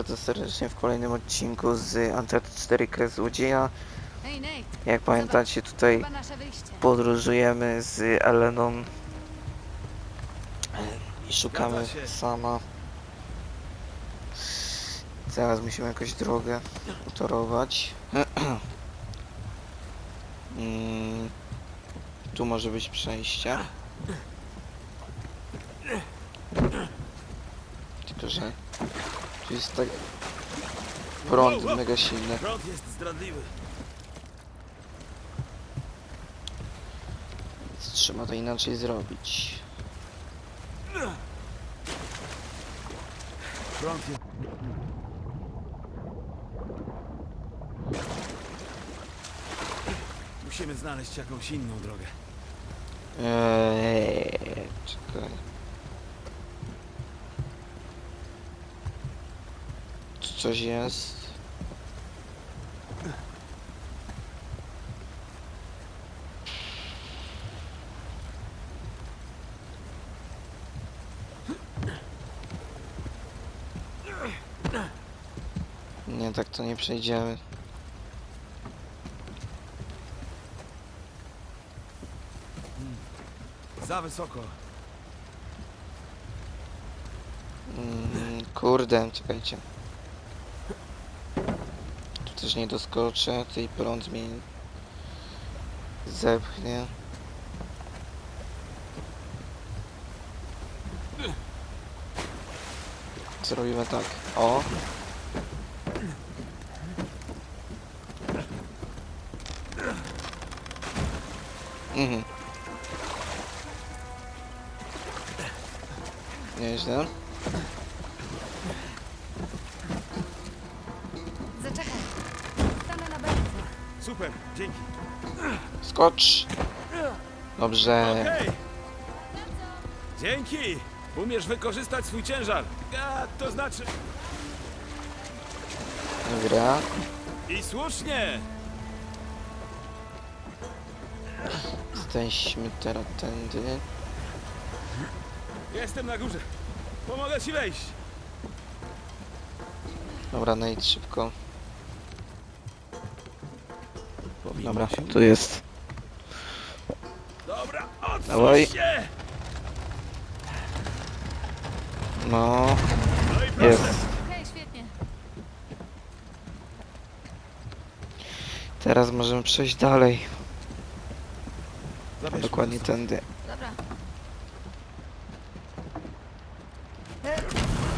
bardzo serdecznie w kolejnym odcinku z Uncharted 4 Kres Złodzieja. Jak pamiętacie tutaj podróżujemy z Eleną i szukamy sama. Teraz musimy jakąś drogę utorować. Mm, tu może być przejście. Tylko, że jest tak prąd mega silny. Prąd jest zdradliwy. Więc trzeba to inaczej zrobić. Prąd jest... Musimy znaleźć jakąś inną drogę. Eee, czekaj. Coś jest. Nie, tak to nie przejdziemy. Za wysoko. Mm, kurde, czekajcie. Też nie doskoczę, tej prąd mnie zepchnie. Zrobimy tak. O. Mhm. Nieźle. Dzięki. Skocz! Dobrze. Okej. Dzięki. Umiesz wykorzystać swój ciężar. A, to znaczy... Dobra. I słusznie. Jesteśmy teraz tędy. Jestem na górze. Pomogę ci wejść. Dobra, najdź szybko. Dobra, tu jest. Dobra, Dawaj. odsuń się. No, No i proszę. jest. Okej, świetnie. Teraz możemy przejść dalej. Zabierzmy Dokładnie to. tędy. Dobra.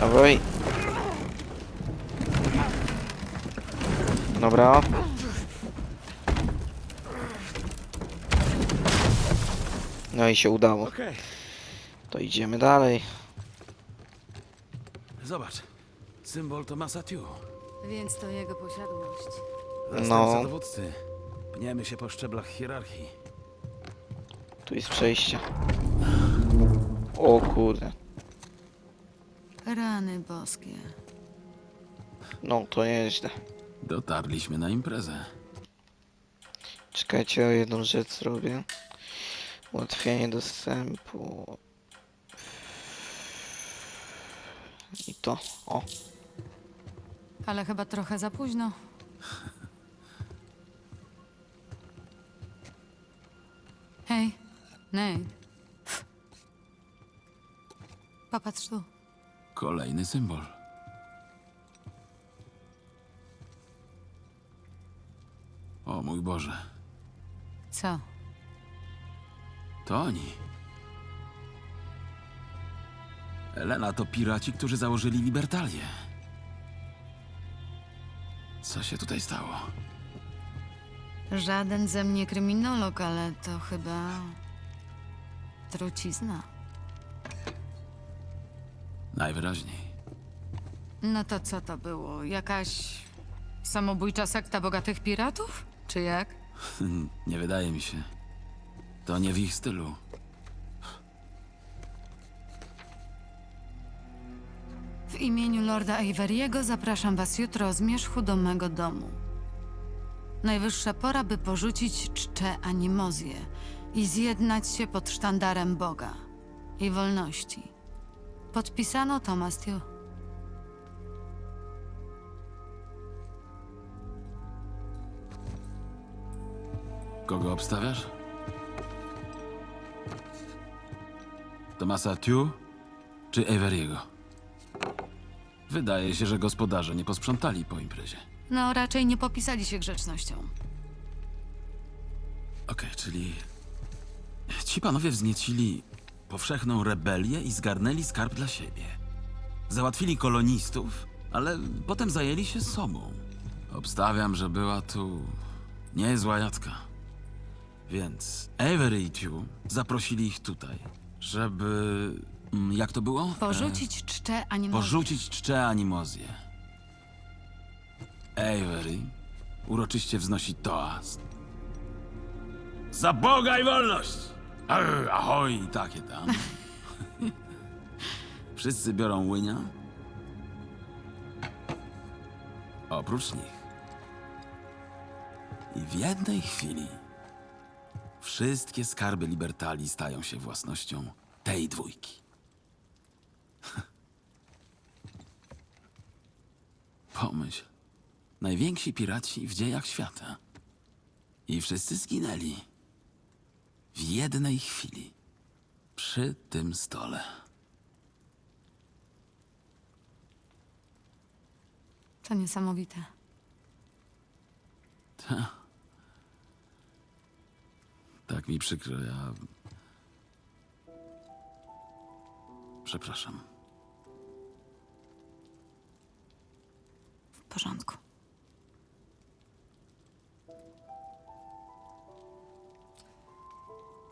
Dawaj. Dobra. No i się udało. Okej, To idziemy dalej. zobacz. Symbol Tomasa Tew. Więc to jego posiadłość. Zastępca No. dowódcy. Pniemy się po szczeblach hierarchii. Tu jest przejście. O kurde. Rany boskie. No to nieźle. Dotarliśmy na imprezę. Czekajcie, o jedną rzecz zrobię. Ułatwianie dostępu. I to. O. Ale chyba trochę za późno. Hej, Nate. Popatrz tu. Kolejny symbol. O mój Boże, Co? To oni. Elena to piraci, którzy założyli Libertalię. Co się tutaj stało? Żaden ze mnie kryminolog, ale to chyba... trucizna. Najwyraźniej. No to co to było? Jakaś samobójcza sekta bogatych piratów? Czy jak? Nie wydaje mi się. To nie w ich stylu. W imieniu Lorda Averiego zapraszam was jutro o zmierzchu do mego domu. Najwyższa pora, by porzucić czcze animozję i zjednać się pod sztandarem Boga i wolności. Podpisano Thomas Tew. Kogo obstawiasz? Tomasa Tew czy Averiego? Wydaje się, że gospodarze nie posprzątali po imprezie. No, raczej nie popisali się grzecznością. Okej, czyli ci panowie wzniecili powszechną rebelię i zgarnęli skarb dla siebie. Załatwili kolonistów, ale potem zajęli się sobą. Obstawiam, że była tu niezła jadka. Więc Avery i Tew zaprosili ich tutaj, żeby... mm, Jak to było? Porzucić czcze E, animozję. porzucić czcze animozję. Avery uroczyście wznosi toast. Za Boga i wolność! Arr, Ahoj i takie tam. Wszyscy biorą łynia. Oprócz nich. I w jednej chwili wszystkie skarby Libertalii stają się własnością tej dwójki. Pomyśl. Najwięksi piraci w dziejach świata. I wszyscy zginęli. W jednej chwili. Przy tym stole. To niesamowite. Ta. Tak mi przykro, ja. Przepraszam. W porządku.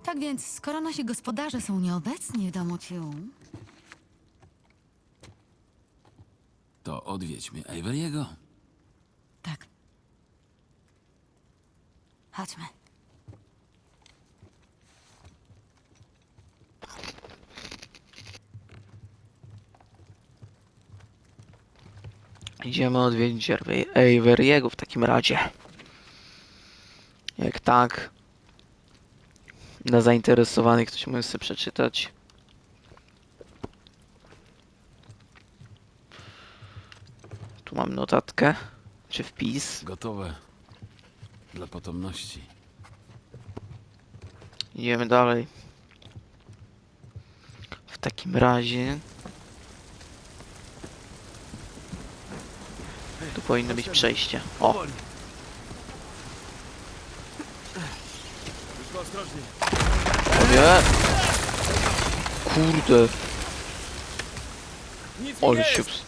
Tak więc, skoro nasi gospodarze są nieobecni w domu Tew, To odwiedźmy Averiego. tak. Chodźmy. Idziemy odwiedzić Avery- Avery'ego w takim razie. Jak tak, dla zainteresowanych ktoś może sobie przeczytać. Tu mam notatkę, czy wpis. Gotowe dla potomności. Idziemy dalej. W takim razie... powinno być przejście. O, o nie! Kurde, Nic mi ale nie się... jest. ps-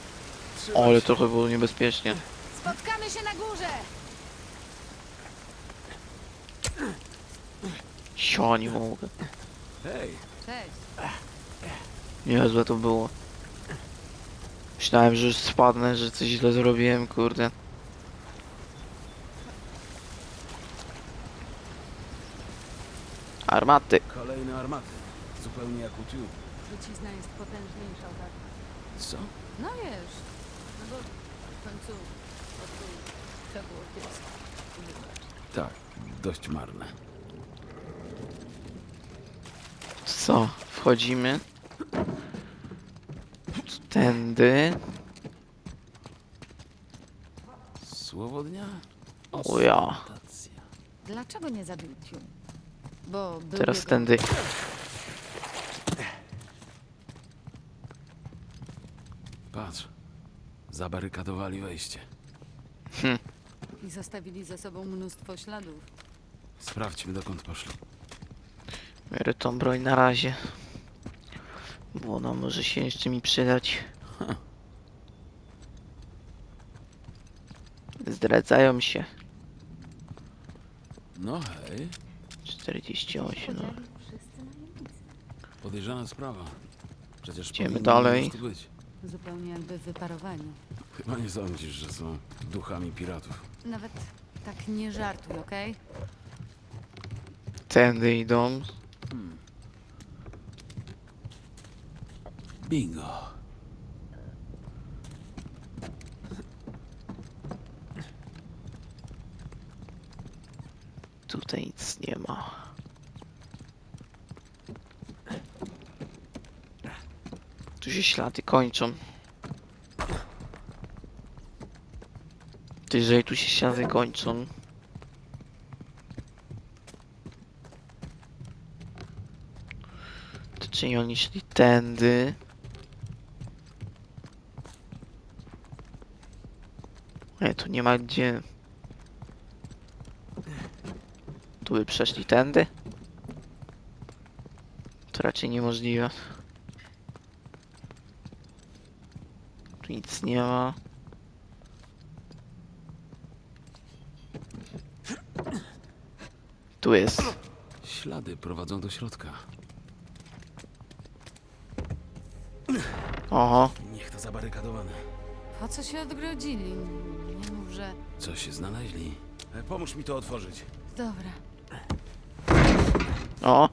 Trzymaj Ale się. trochę było niebezpiecznie. Spotkamy się na górze! Sio, nie mogę. Hej, Cześć. Niezłe to było. Myślałem, że już spadnę, że coś źle zrobiłem, kurde. Armaty. kolejne armaty. Zupełnie jak u. Trucizna jest potężniejsza, tak? Co? No wiesz, no bo w końcu to było. Tak, dość marne. Co? Wchodzimy. Tędy. Słowo dnia? O ja. Dlaczego nie zabił Tew? Bo był Teraz jego... tędy. Patrz. Zabarykadowali wejście. I zostawili za sobą mnóstwo śladów. Sprawdźmy, dokąd poszli. Biorę tą broń na razie. Bo ona może się jeszcze mi przydać. Zdradzają się. No hej, 48. No. podejrzana sprawa. Przecież Idziemy powinni dalej. już tu być. Zupełnie jakby wyparowani. Chyba nie sądzisz, że są duchami piratów. Nawet tak nie żartuj, okej? Tędy idą. Bingo. Tutaj nic nie ma. Tu się ślady kończą. Ty, jeżeli tu się ślady kończą. To czyli oni szli tędy. Nie, tu nie ma gdzie. Tu by przeszli tędy? To raczej niemożliwe. Nic nie ma. Tu jest. Ślady prowadzą do środka. Oho. Niech to zabarykadowane. Po co się odgrodzili? Nie mów, że... Coś się znaleźli. E, Pomóż mi to otworzyć. Dobra. O.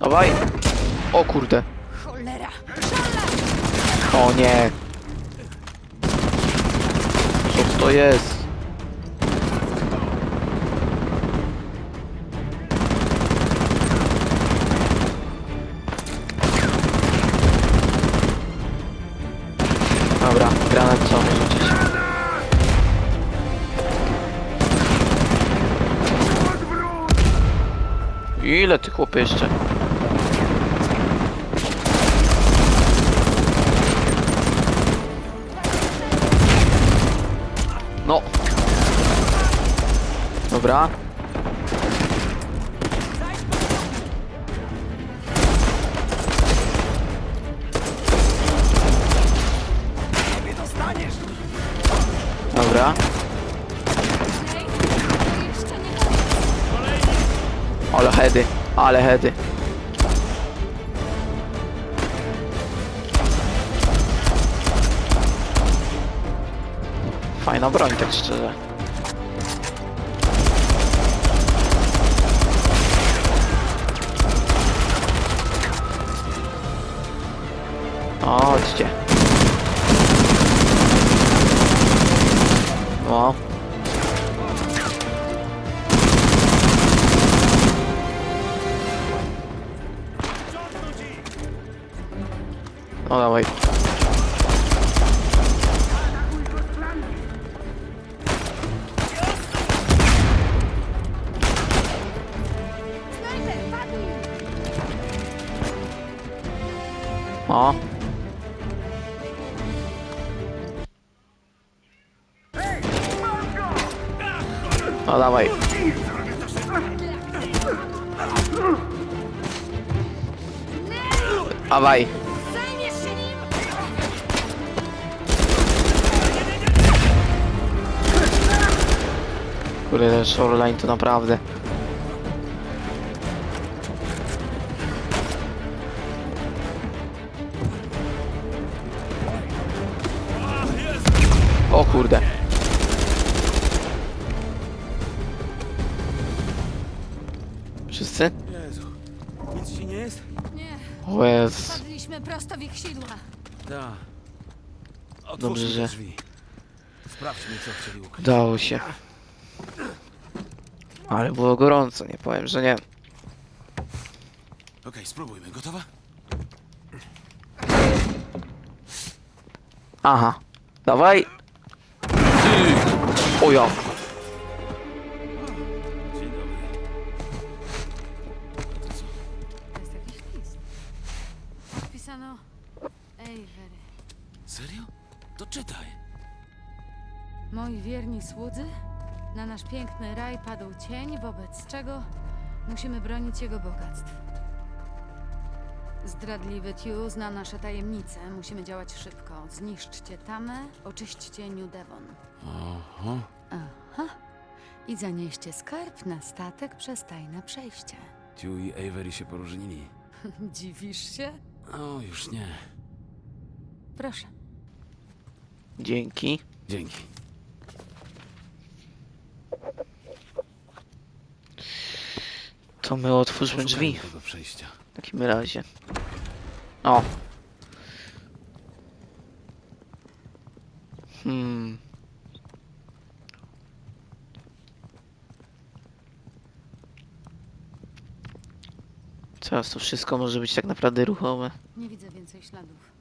Dawaj. O kurde. O nie. Co to jest? Dobra, granat trzeba. Ile tych chłopy jeszcze? Dobra. Dobra. Ale hedy, ale hedy. Fajna broń, tak szczerze. No dawaj. O. to naprawdę. O kurde. Wszyscy? Jezu, nic ci nie jest? Nie, O Jezus. padliśmy prosto w ich sidła. Da. Otwórzmy Dobrze, że- drzwi. Sprawdźmy, co chcieli ukryć. Udało się. Ale było gorąco, nie powiem, że nie. Okej, spróbujmy. Gotowa? Aha. Dawaj. O ja. Dzień dobry. To jest jakiś list. Wpisano... Avery. Serio? To czytaj. Moi wierni słudzy, na nasz piękny raj padł cień, wobec czego musimy bronić jego bogactw. Zdradliwy Tew zna nasze tajemnice. Musimy działać szybko. Zniszczcie tamę, oczyśćcie New Devon. Oho. Aha. I zanieście skarb na statek przez tajne przejście. Tiu i Avery się poróżnili. Dziwisz się? O, już nie. Proszę. Dzięki. Dzięki. To my otwórzmy drzwi Poszukajmy tego przejścia. w takim razie. O. Hmm. Teraz to wszystko może być tak naprawdę ruchome. Nie widzę więcej śladów.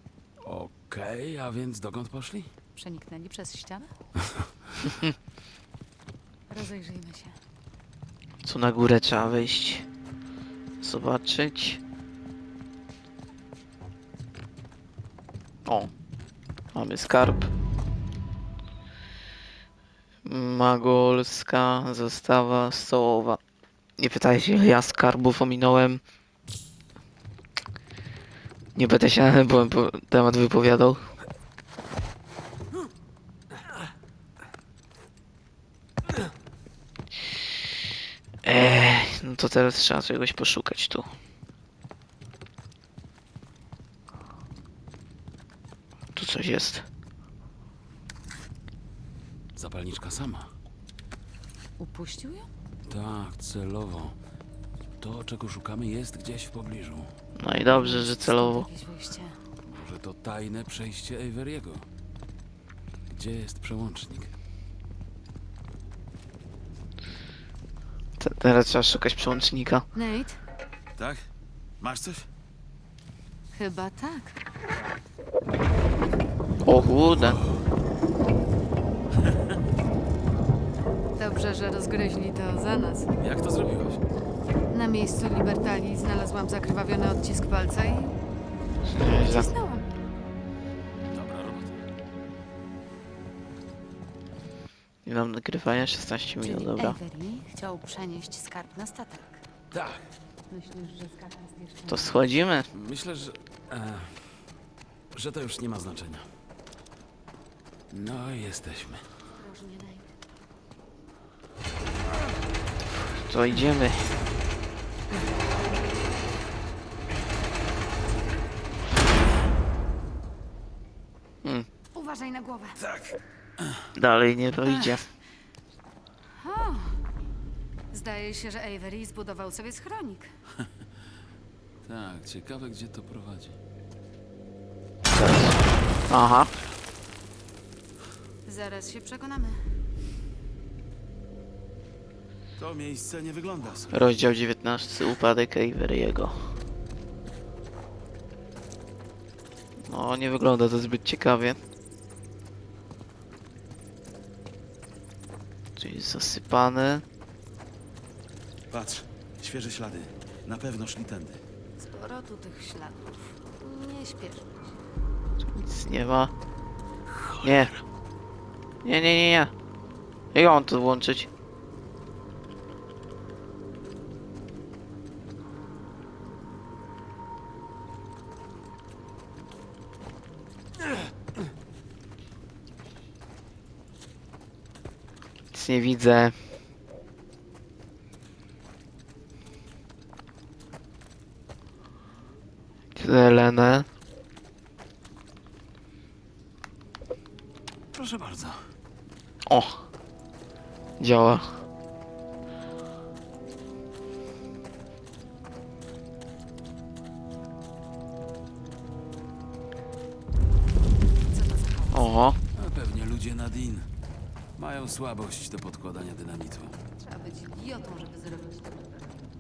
Okej, a więc dokąd poszli? Przeniknęli przez ścianę? Rozejrzyjmy się. Co na górę trzeba wejść. Zobaczyć. O. Mamy skarb. Magolska zastawa stołowa. Nie pytajcie, ile ja skarbów ominąłem. Nie będę się na ten temat wypowiadał. Ej, no to teraz trzeba czegoś poszukać tu. Tu coś jest. Zapalniczka sama. Upuścił ją? Tak, celowo. To, czego szukamy, jest gdzieś w pobliżu. No i dobrze, że celowo. Stąd jakieś wyjście. Może to tajne przejście Averiego. Gdzie jest przełącznik? Te- Teraz trzeba szukać przełącznika. Nate? Tak? Masz coś? Chyba tak. O kurde. Dobrze, że rozgryźli to za nas. Jak to zrobiłaś? Na miejscu Libertalii znalazłam zakrwawiony odcisk palca i Za-. Mam nagrywania 16 minut, Czyli dobra. Avery chciał przenieść skarb na statek. Tak. Myślisz, że skarb jest jeszcze... To schodzimy. Myślę, że. E, że to już nie ma znaczenia. No i jesteśmy. Ostrożnie. To idziemy. Hmm, Uważaj na głowę. Tak. Dalej nie dojdzie. O, zdaje się, że Avery zbudował sobie schronik. Tak, ciekawe gdzie to prowadzi. Aha. Zaraz się przekonamy. To miejsce nie wygląda sobie. Rozdział 19. Upadek Avery'ego. No, nie wygląda to zbyt ciekawie. Jest zasypane. Patrz, świeże ślady. Na pewno szli tędy. Sporo tu tych śladów. Nie śpieszmy się. Tu nic nie ma. Nie. Nie, nie, nie, nie. Jak ja mam to włączyć? Nic nie widzę. Zelene. Proszę bardzo. O! Działa. Oho. A pewnie ludzie Nadine mają słabość do podkładania dynamitu. Trzeba być idiotą, żeby zrobić to.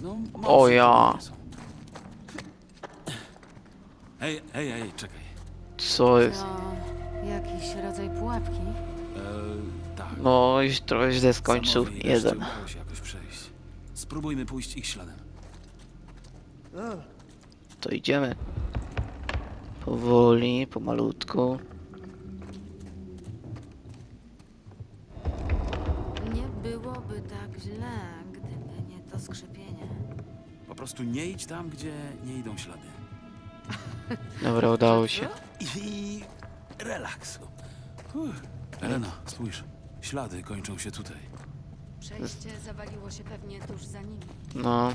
No, O ja. to są. Ej, ej, ej, czekaj. Co jest? To jakiś rodzaj pułapki. Eee, tak. No, już trochę źle skończył. Samowi Jeden. udało się jakoś przejść. Spróbujmy pójść ich śladem. To idziemy. Powoli, pomalutku. Prostu nie idź tam, gdzie nie idą ślady. Dobra, udało się. I relaksu. Uff. Elena, spójrz. Ślady kończą się tutaj. Przejście zawaliło się pewnie tuż za nimi. No.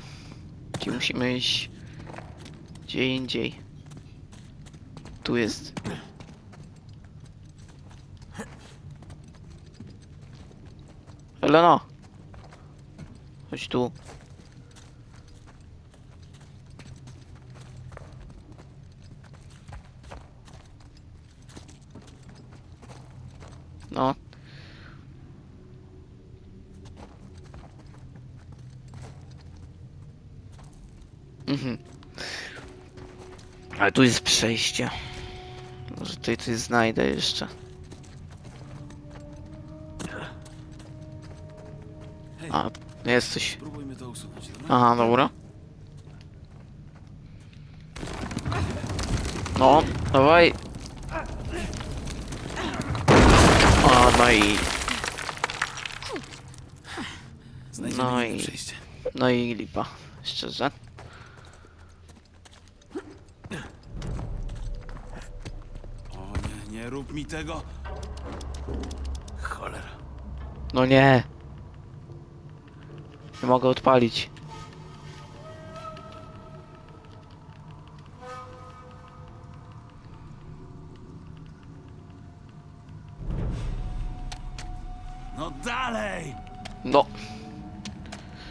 Ci musimy iść gdzie indziej. Tu jest. Elena! Chodź tu. No. Mhm. Ale tu jest przejście. Może tutaj coś znajdę jeszcze. A, jest coś. Aha, dobra. No, dawaj. O, no i, no i- no i lipa, szczerze. O nie, nie rób mi tego! Cholera. No nie. Nie mogę odpalić. No dalej! No,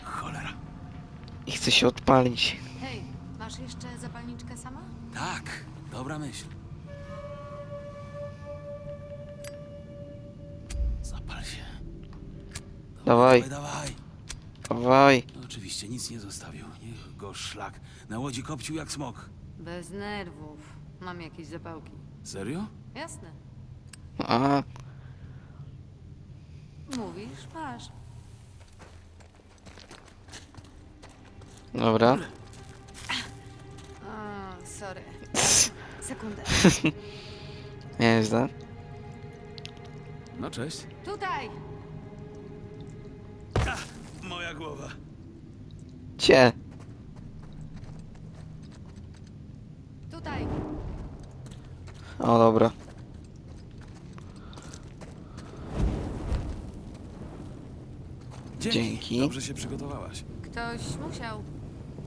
Cholera. i chcę się odpalić. Hej, masz jeszcze zapalniczkę sama? Tak, dobra myśl. Dawaj. Dawaj, dawaj. No, oczywiście, nic nie zostawił. Niech go szlak. Na łodzi kopcił jak smok. Bez nerwów. Mam jakieś zapałki. Serio? Jasne. A, Mówisz, masz. dobra. O, sorry. Sekundę. Nieźle. No cześć. Tutaj! Głowa. Cie. Tutaj! O, dobra. Dzięki. Dobrze się przygotowałaś. Ktoś musiał.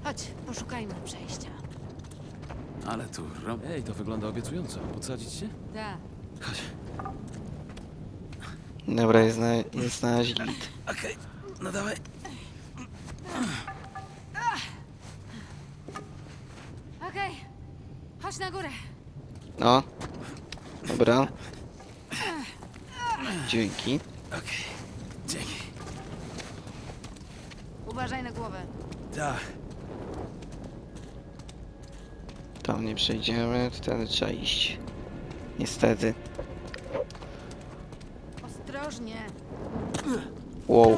Chodź, poszukajmy przejścia. Ale tu rom... Ej, to wygląda obiecująco. Podsadzić się? Tak. Chodź. Dobra, jest na, jest na razie git. Okej, no dawaj. Chodź na górę. No. Dobra. Dzięki. Okej. Dzięki. Uważaj na głowę. Tak. Tam nie przejdziemy, wtedy trzeba iść. Niestety. Ostrożnie. Wow.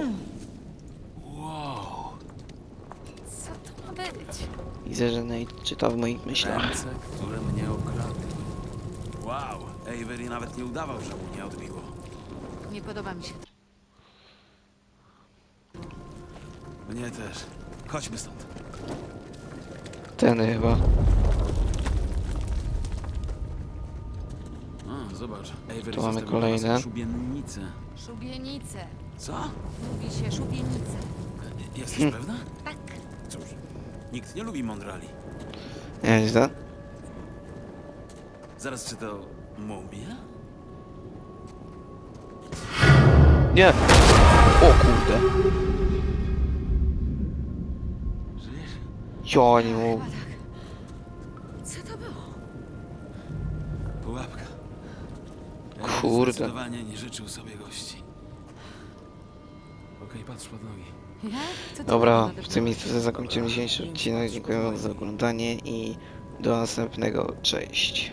Co to ma być? Widzę, że Nate czyta w moich myślach. Ręce, które mnie okradły. Wow. Avery nawet nie udawał, że mu nie odbiło. Nie podoba mi się. Mnie też. Chodźmy stąd. Ten chyba. A, zobacz. Avery Tu mamy zostawił kolejne. na nas Szubienicę. Szubienice. Co? Mówi się szubienice. Jesteś pewna? Tak. Cóż, nikt nie lubi mądrali. Nieźle. Zaraz, czy to mumia? Nie! O kurde. Żyjesz? Ja nie mógł. Co to było? Pułapka. Kurde. Zdecydowanie nie życzył sobie gości. Okej, patrz pod nogi. Dobra, w tym miejscu zakończymy dzisiejszy odcinek. Dziękuję wam za oglądanie i do następnego. Cześć.